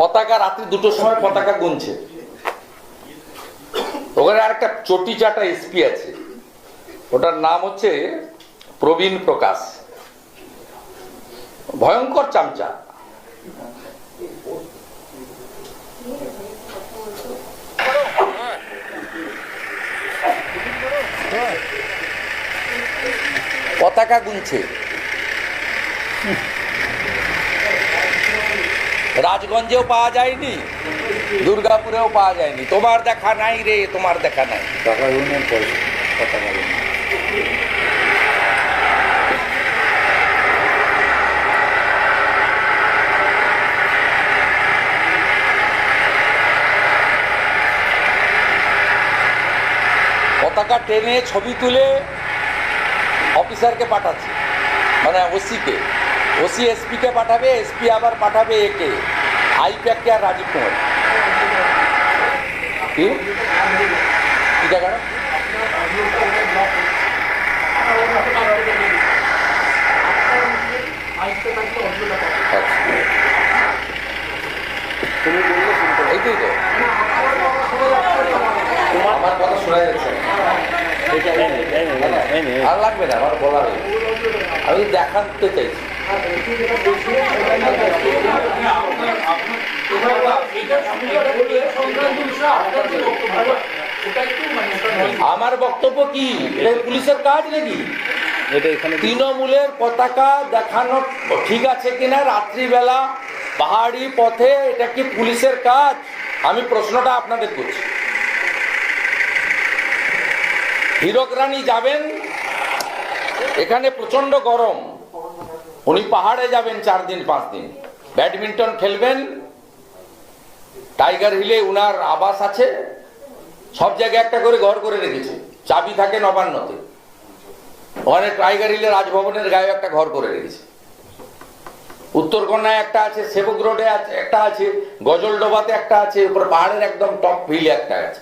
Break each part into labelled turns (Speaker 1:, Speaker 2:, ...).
Speaker 1: পতাকা রাত্রি দুটোর সময় পতাকা গুনছে। ওখানে আরেকটা চটি চাটা এসপি আছে। ওটার নাম হচ্ছে প্রবীণ প্রকাশ। ভয়ঙ্কর চামচা। পতাকা গুনছে। রাজগঞ্জেও পাওয়া যায়নি দুর্গাপুরেও পাওয়া যায়নি। তোমার দেখা নাই রে তোমার দেখা নাই।
Speaker 2: পতাকা
Speaker 1: টেনে ছবি তুলে অফিসারকে পাঠাচ্ছে মানে ওসিকে। ওসি এসপিকে পাঠাবে এসপি আবার পাঠাবে একে। আইপ্যাককে আর রাজীব কুমার কি জায়গাটা এইটাই তো আমার কথা শোনা যাচ্ছে। আর লাগবে না আমার বলা গেছে। আমি দেখাতে চাইছি আমার বক্তব্য কি? এটা পুলিশের কাজ নাকি?
Speaker 2: এটা এখানে
Speaker 1: তৃণমূলের পতাকা দেখানো ঠিক আছে কিনা? রাত্রিবেলা পাহাড়ি পথে এটা কি পুলিশের কাজ? আমি প্রশ্নটা আপনাদের করছি। হীরক রানী যাবেন? এখানে প্রচণ্ড গরম। উনি পাহাড়ে যাবেন চার দিন পাঁচ দিন। ব্যাডমিন্টন খেলবেন। টাইগার হিলে উনার আবাস আছে। সব জায়গায় একটা করে ঘর করে রেখেছে। চাবি থাকে নবান্নতে। ওখানে টাইগার হিলে রাজভবনের গায়ে একটা ঘর করে রেখেছে। উত্তরকন্যায় একটা আছে সেবক রোডে আছে একটা আছে গজলডোবাতে একটা আছে উপর পাহাড়ের একদম টপ হিলে একটা আছে।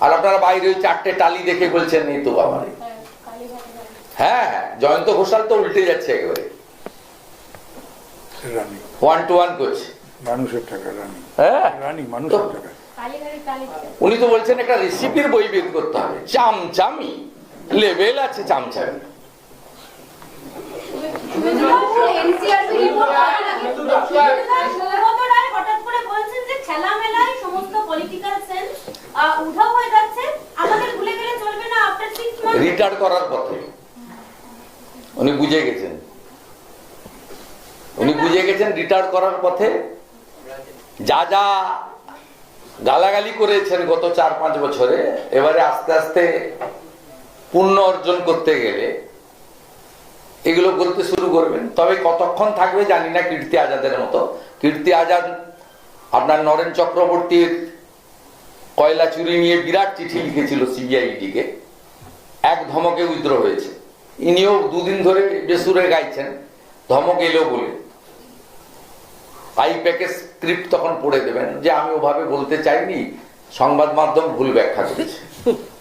Speaker 1: আর আপনারা বাইরে ওই চারটে টালি দেখে বলছেন এই তো বাবা রে। হ্যাঁ হ্যাঁ, জয়ন্ত ঘোষাল তো উল্টে যাচ্ছে একেবারে।
Speaker 2: রানী।
Speaker 1: ওয়ান টু ওয়ান করছে।
Speaker 2: মানুষের টাকা রানী।
Speaker 1: হ্যাঁ।
Speaker 2: রানী মানুষের টাকা।
Speaker 1: উনি তো বলছেন একটা রেসিপির বই বের করতে হবে। চামচামি। লেভেল আছে চামচামি।
Speaker 3: এনসিআরটি রিপোর্ট সৌগত রায় হঠাৎ করে বলছেন যে খেলামেলায় সমস্ত পলিটিক্যাল সেন্স উধাও হয়ে যাচ্ছে। আমাদের ভুলে গেলে চলবে না আফটার সিক্স মান্থ
Speaker 1: রিটায়ার করার পথে। উনি বুঝে গেছেন। উনি বুঝে গেছেন রিটায়ার করার পথে। যা যা গালাগালি করেছেন গত চার পাঁচ বছরে, এবারে আস্তে আস্তে পুণ্য অর্জন করতে গেলে এগুলো বলতে শুরু করবেন। তবে কতক্ষণ থাকবে জানি না, কীর্তি আজাদের মতো। কীর্তি আজাদ, আপনার নরেন চক্রবর্তীর কয়লা চুরি নিয়ে বিরাট চিঠি লিখেছিল সিবিআইডিকে এক ধমকে উইদ্র হয়েছে। ইনিও দুদিন ধরে বেসুরে গাইছেন, ধমক এলো বলে। আইপ্যাকের স্ক্রিপ্ট তখন পড়ে দেবেন যে আমি ওভাবে বলতে চাইনি সংবাদ মাধ্যম ভুল ব্যাখ্যা করেছে।